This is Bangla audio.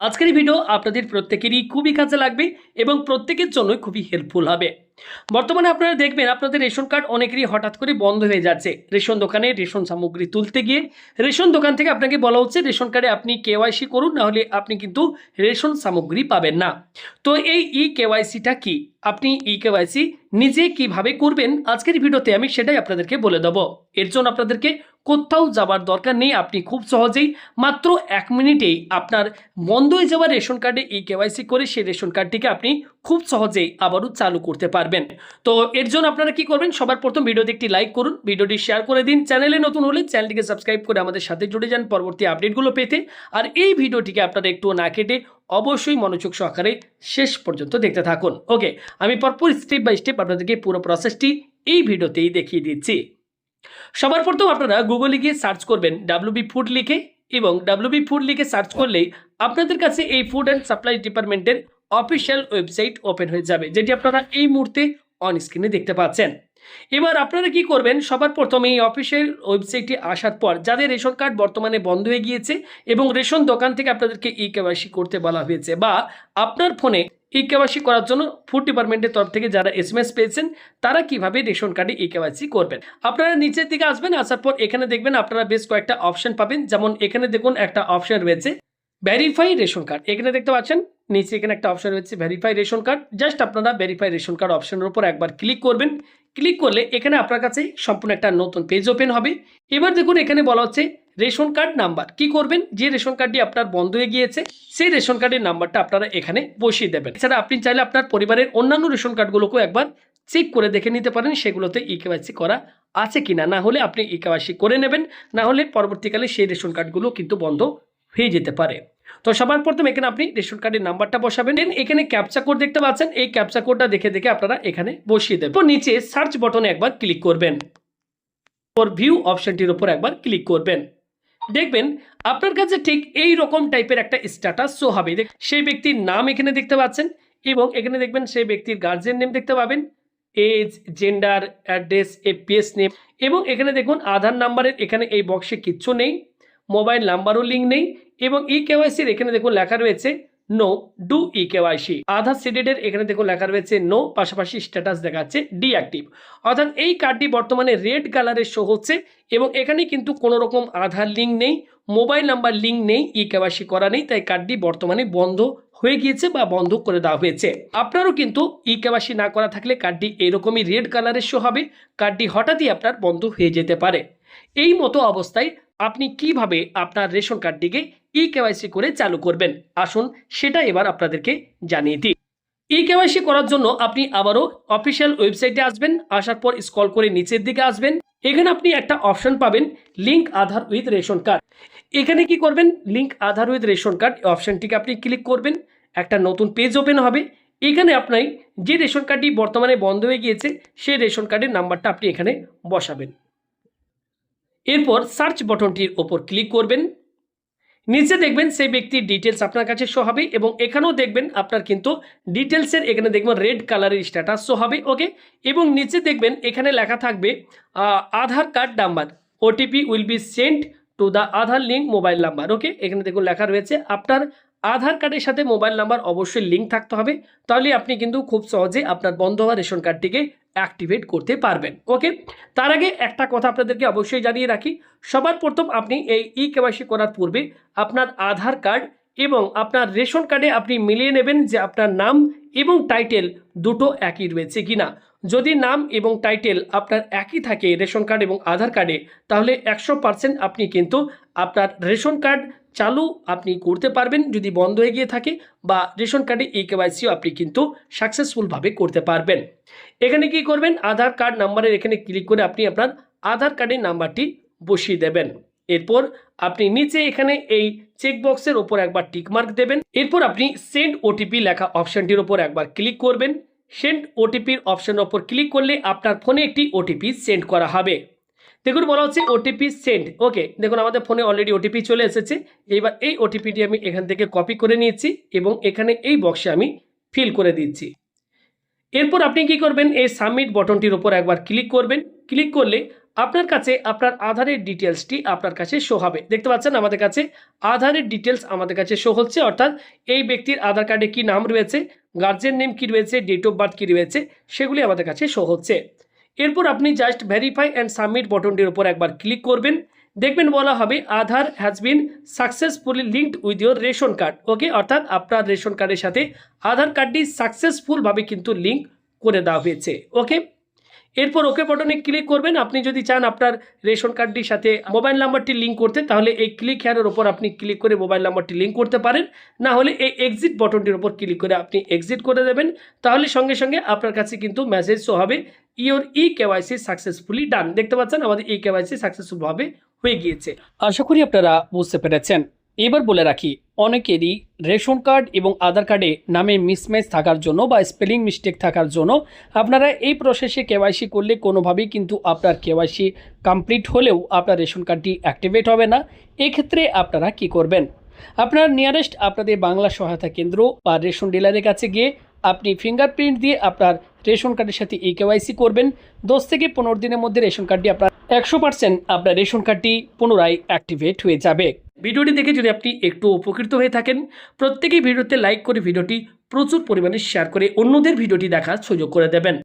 আজকের এই ভিডিও আপনাদের প্রত্যেকেরই খুবই কাজে লাগবে এবং প্রত্যেকের জন্যই খুবই হেল্পফুল হবে। বর্তমানে আপনারা দেখবেন আপনাদের রেশন কার্ড অনেকেরই হঠাৎ করে বন্ধ হয়ে যাচ্ছে। রেশন দোকানে রেশন সামগ্রী তুলতে গিয়ে রেশন দোকান থেকে আপনাকে বলা হচ্ছে, রেশন কার্ডে আপনি কেওয়াইসি করুন নাহলে আপনি কিন্তু রেশন সামগ্রী পাবেন না। তো এই ই কেওয়াইসিটা কি? আপনি ই কেওয়াইসি নিজে কীভাবে করবেন? আজকের ভিডিওতে আমি সেটাই আপনাদেরকে বলে দেবো। এর জন্য আপনাদেরকে কোথাও যাবার দরকার নেই। আপনি খুব সহজেই মাত্র এক মিনিটেই আপনার বন্ধ হয়ে যাওয়া রেশন কার্ডে ই কেওয়াইসি করে সেই রেশন কার্ডটিকে আপনি খুব সহজেই আবারও চালু করতে পারবেন। তো এর জন্য আপনারা কি করবেন, সবার প্রথম ভিডিওতে একটি লাইক করুন, ভিডিওটি শেয়ার করে দিন। চ্যানেলে নতুন হলে চ্যানেলটিকে সাবস্ক্রাইব করে আমাদের সাথে জুড়ে যান পরবর্তী আপডেটগুলো পেতে। আর এই ভিডিওটিকে আপনারা একটু না কেটে অবশ্যই মনোযোগ সহকারে শেষ পর্যন্ত দেখতে থাকুন। ওকে আমি পরপর স্টেপ বাই স্টেপ আপনাদেরকে পুরো প্রসেসটি এই ভিডিওতেই দেখিয়ে দিচ্ছি। সবার প্রথম আপনারা গুগলে গিয়ে সার্চ করবেন ডাব্লিউবি ফুড লিখে এবং ডাব্লিউবি ফুড লিখে সার্চ করলেই আপনাদের কাছে এই ফুড অ্যান্ড সাপ্লাই ডিপার্টমেন্টের অফিসিয়াল ওয়েবসাইট ওপেন হয়ে যাবে, যেটি আপনারা এই মুহূর্তে অন স্ক্রিনে দেখতে পাচ্ছেন। এবার আপনারা কি করবেন? সবার প্রথমে এই অফিসিয়াল ওয়েবসাইটে আসার পর যাদের রেশন কার্ড বর্তমানে বন্ধ হয়ে গিয়েছে এবং রেশন দোকান থেকে আপনাদেরকে ই কেওয়াইসি করতে বলা হয়েছে বা আপনার ফোনে ই কেওয়াইসি করার জন্য ফুড ডিপার্টমেন্টের তরফ থেকে যারা এস পেয়েছেন, তারা কীভাবে রেশন কার্ডে ই কেওয়াইসি করবেন? আপনারা নিচের দিকে আসবেন, আসার পর এখানে দেখবেন আপনারা বেশ কয়েকটা অপশন পাবেন। যেমন এখানে দেখুন একটা অপশন রয়েছে ভেরিফাই রেশন কার্ড। এখানে দেখতে পাচ্ছেন, নিচে এখানে একটা অপশন রয়েছে ভেরিফাই রেশন কার্ড। জাস্ট আপনারা ভেরিফাই রেশন কার্ড অপশনের উপর একবার ক্লিক করবেন। ক্লিক করলে এখানে আপনার কাছে সম্পূর্ণ একটা নতুন পেজ ওপেন হবে। এবার দেখুন এখানে বলা হচ্ছে রেশন কার্ড নাম্বার। কি করবেন? যে রেশন কার্ডটি আপনার বন্ধ হয়ে গিয়েছে, সেই রেশন কার্ডের নাম্বারটা আপনারা এখানে বসিয়ে দেবেন। এছাড়া আপনি চাইলে আপনার পরিবারের অন্যান্য রেশন কার্ডগুলোকেও একবার চেক করে দেখে নিতে পারেন, সেগুলোতে ই কেওয়াইসি করা আছে কিনা। না হলে আপনি ই কেওয়াইসি করে নেবেন, না হলে পরবর্তীকালে সেই রেশন কার্ডগুলো কিন্তু বন্ধ হয়ে যেতে পারে। তো সবার প্রথম এখানে আপনি রেশন কার্ডের নাম্বারটা বসাবেন। Then এখানে ক্যাপচা কোড দেখতে পাচ্ছেন, এই ক্যাপচা কোডটা দেখে দেখে আপনারা এখানে বসিয়ে দেবেন। তো নিচে সার্চ বটনে একবার ক্লিক করবেন। ভিউ অপশনটির উপর একবার ক্লিক করবেন। দেখবেন, আপনার কাছে ঠিক এই রকম টাইপের একটা স্ট্যাটাস শো হবে। সেই ব্যক্তির নাম এখানে দেখতে পাচ্ছেন এবং এখানে দেখবেন সেই ব্যক্তির গার্জেন নেম দেখতে পাবেন age gender address APS name এবং এখানে দেখুন আধার নাম্বারের এখানে এই বক্সে কিচ্ছু নেই মোবাইল নাম্বারও লিঙ্ক নেই এবং ই কেওয়াইসির এখানে দেখুন লেখা রয়েছে no do e KYC Aadhaar সিডেডের এখানে দেখুন লেখা রয়েছে নো পাশাপাশি স্ট্যাটাস দেখাচ্ছে ডিঅ্যাক্টিভ অর্থাৎ এই কার্ডটি বর্তমানে রেড কালারের শো হচ্ছে এবং এখানে কিন্তু কোনো রকম আধার লিঙ্ক নেই মোবাইল নাম্বার লিঙ্ক নেই ই কেওয়াইসি করা নেই, তাই কার্ডটি বর্তমানে বন্ধ হয়ে গিয়েছে বা বন্ধ করে দেওয়া হয়েছে। আপনারও কিন্তু ই কেওয়াইসি না করা থাকলে কার্ডটি এরকমই রেড কালারের শো হবে কার্ডটি হঠাৎই আপনার বন্ধ হয়ে যেতে পারে। এই মতো অবস্থায় আপনি কীভাবে আপনার রেশন কার্ডটিকে ই কেওয়াইসি করে চালু করবেন? আসুন সেটা এবার আপনাদেরকে জানিয়ে দিই। ই কেওয়াইসি করার জন্য আপনি আবারও অফিসিয়াল ওয়েবসাইটে আসবেন, আসার পর স্কল করে নিচের দিকে আসবেন। এখানে আপনি একটা অপশন পাবেন, link Aadhaar with ration card. এখানে কি করবেন? Link Aadhaar with ration card অপশনটিকে আপনি ক্লিক করবেন। একটা নতুন পেজ ওপেন হবে। এখানে আপনি যে রেশন কার্ডটি বর্তমানে বন্ধ হয়ে গিয়েছে, সেই রেশন কার্ডের নাম্বারটা আপনি এখানে বসাবেন। এরপর সার্চ বটনটির ওপর ক্লিক করবেন। নিচে দেখবেন সেই ব্যক্তির ডিটেলস আপনার কাছে শো হবে এবং এখানেও দেখবেন আপনার কিন্তু ডিটেলসের এখানে দেখবেন রেড কালারের স্ট্যাটাস শো হবে ওকে এবং নিচে দেখবেন এখানে লেখা থাকবে Aadhaar card number OTP will be sent to the Aadhaar link mobile number okay এখানে দেখুন লেখা রয়েছে, আপনার আধার কার্ডের সাথে মোবাইল নাম্বার অবশ্যই লিঙ্ক থাকতে হবে, তাহলে আপনি কিন্তু খুব সহজে আপনার বন্ধ হওয়া রেশন কার্ডটিকে অ্যাক্টিভেট করতে পারবেন। ওকে? তার আগে একটা কথা আপনাদেরকে অবশ্যই জানিয়ে রাখি, সবার প্রথম আপনি এই ই কেওয়াইসি করার পূর্বে আপনার আধার কার্ড এবং আপনার রেশন কার্ডে আপনি মিলিয়ে নেবেন যে আপনার নাম এবং টাইটেল দুটো একই রয়েছে কিনা। যদি নাম এবং টাইটেল আপনার একই থাকে রেশন কার্ড এবং আধার কার্ডে, তাহলে একশো পার্সেন্ট আপনি কিন্তু আপনার রেশন কার্ড চালু আপনি করতে পারবেন যদি বন্ধ হয়ে গিয়ে থাকে বা রেশন কার্ডে ই কেওয়াইসিও আপনি কিন্তু সাকসেসফুলভাবে করতে পারবেন। এখানে কি করবেন? আধার কার্ড নাম্বারের এখানে ক্লিক করে আপনি আপনার আধার কার্ডের নাম্বারটি বসিয়ে দেবেন। এরপর আপনি নিচে এখানে এই চেকবক্সের ওপর একবার টিকমার্ক দেবেন। এরপর আপনি সেন্ড ওটিপি লেখা অপশনটির ওপর একবার ক্লিক করবেন। সেন্ড ওটিপির অপশনের ওপর ক্লিক করলে আপনার ফোনে একটি ওটিপি সেন্ড করা হবে। দেখুন, বলা হচ্ছে ওটিপি সেন্ড। ওকে, দেখুন, আমাদের ফোনে অলরেডি ওটিপি চলে এসেছে। এবার এই ওটিপিটি আমি এখান থেকে কপি করে নিয়েছি এবং এখানে এই বক্সে আমি ফিল করে দিচ্ছি। এরপর আপনি কি করবেন? এই সাবমিট বটনটির উপর একবার ক্লিক করবেন। ক্লিক করলে আপনার কাছে আপনার আধারের ডিটেলসটি আপনার কাছে শো হবে। দেখতে পাচ্ছেন, আমাদের কাছে আধারের ডিটেলস আমাদের কাছে শো হচ্ছে। অর্থাৎ এই ব্যক্তির আধার কার্ডে কি নাম রয়েছে? গার্জেন নেম কী রয়েছে ডেট অফ বার্থ কী রয়েছে, সেগুলি আমাদের কাছে শো হচ্ছে। এরপর আপনি জাস্ট ভেরিফাই অ্যান্ড সাবমিট বটনটির উপর একবার ক্লিক করবেন। দেখবেন বলা হবে, Aadhaar has been successfully linked with your ration card okay অর্থাৎ আপনার রেশন কার্ডের সাথে আধার কার্ডটি সাকসেসফুলভাবে কিন্তু লিঙ্ক করে দেওয়া হয়েছে। ওকে এরপর ওকে বটনে ক্লিক করবেন। আপনি যদি চান আপনার রেশন কার্ডটির সাথে মোবাইল নাম্বারটি লিঙ্ক করতে, তাহলে এই ক্লিক হেয়ারের ওপর আপনি ক্লিক করে মোবাইল নাম্বারটি লিঙ্ক করতে পারেন। না হলে এই এক্সিট বটনটির ওপর ক্লিক করে আপনি এক্সিট করে দেবেন। তাহলে সঙ্গে সঙ্গে আপনার কাছে কিন্তু মেসেজ শো হবে your e KYC successfully done দেখতে পাচ্ছেন, আমাদের ই কেওয়াইসি সাকসেসফুলভাবে হয়ে গিয়েছে। আশা করি আপনারা বুঝতে পেরেছেন। এবার বলে রাখি অনেকেরই রেশন কার্ড এবং আধার কার্ডে নামে মিসম্যাচ থাকার জন্য বা স্পেলিং মিস্টেক থাকার জন্য আপনারা এই প্রসেসে কেওয়াইসি করলে কোনোভাবেই কিন্তু আপনার কেওয়াইসি কমপ্লিট হলেও আপনার রেশন কার্ডটি অ্যাক্টিভেট হবে না। এক্ষেত্রে আপনারা কি করবেন? আপনার নিয়ারেস্ট আপনাদের বাংলা সহায়তা কেন্দ্র বা রেশন ডিলারের কাছে গিয়ে আপনি ফিঙ্গারপ্রিন্ট দিয়ে আপনার রেশন কার্ডের সাথে ই কেওয়াইসি করবেন। দশ থেকে পনেরো দিনের মধ্যে রেশন কার্ডটি আপনার একশো পার্সেন্ট আপনার রেশন কার্ডটি পুনরায় অ্যাক্টিভেট হয়ে যাবে। ভিডিওটি দেখে যদি আপনি একটু উপকৃত হয়ে থাকেন, প্রত্যেকেই ভিডিওতে লাইক করে ভিডিওটি প্রচুর পরিমাণে শেয়ার করে অন্যদের ভিডিওটি দেখার সুযোগ করে দেবেন।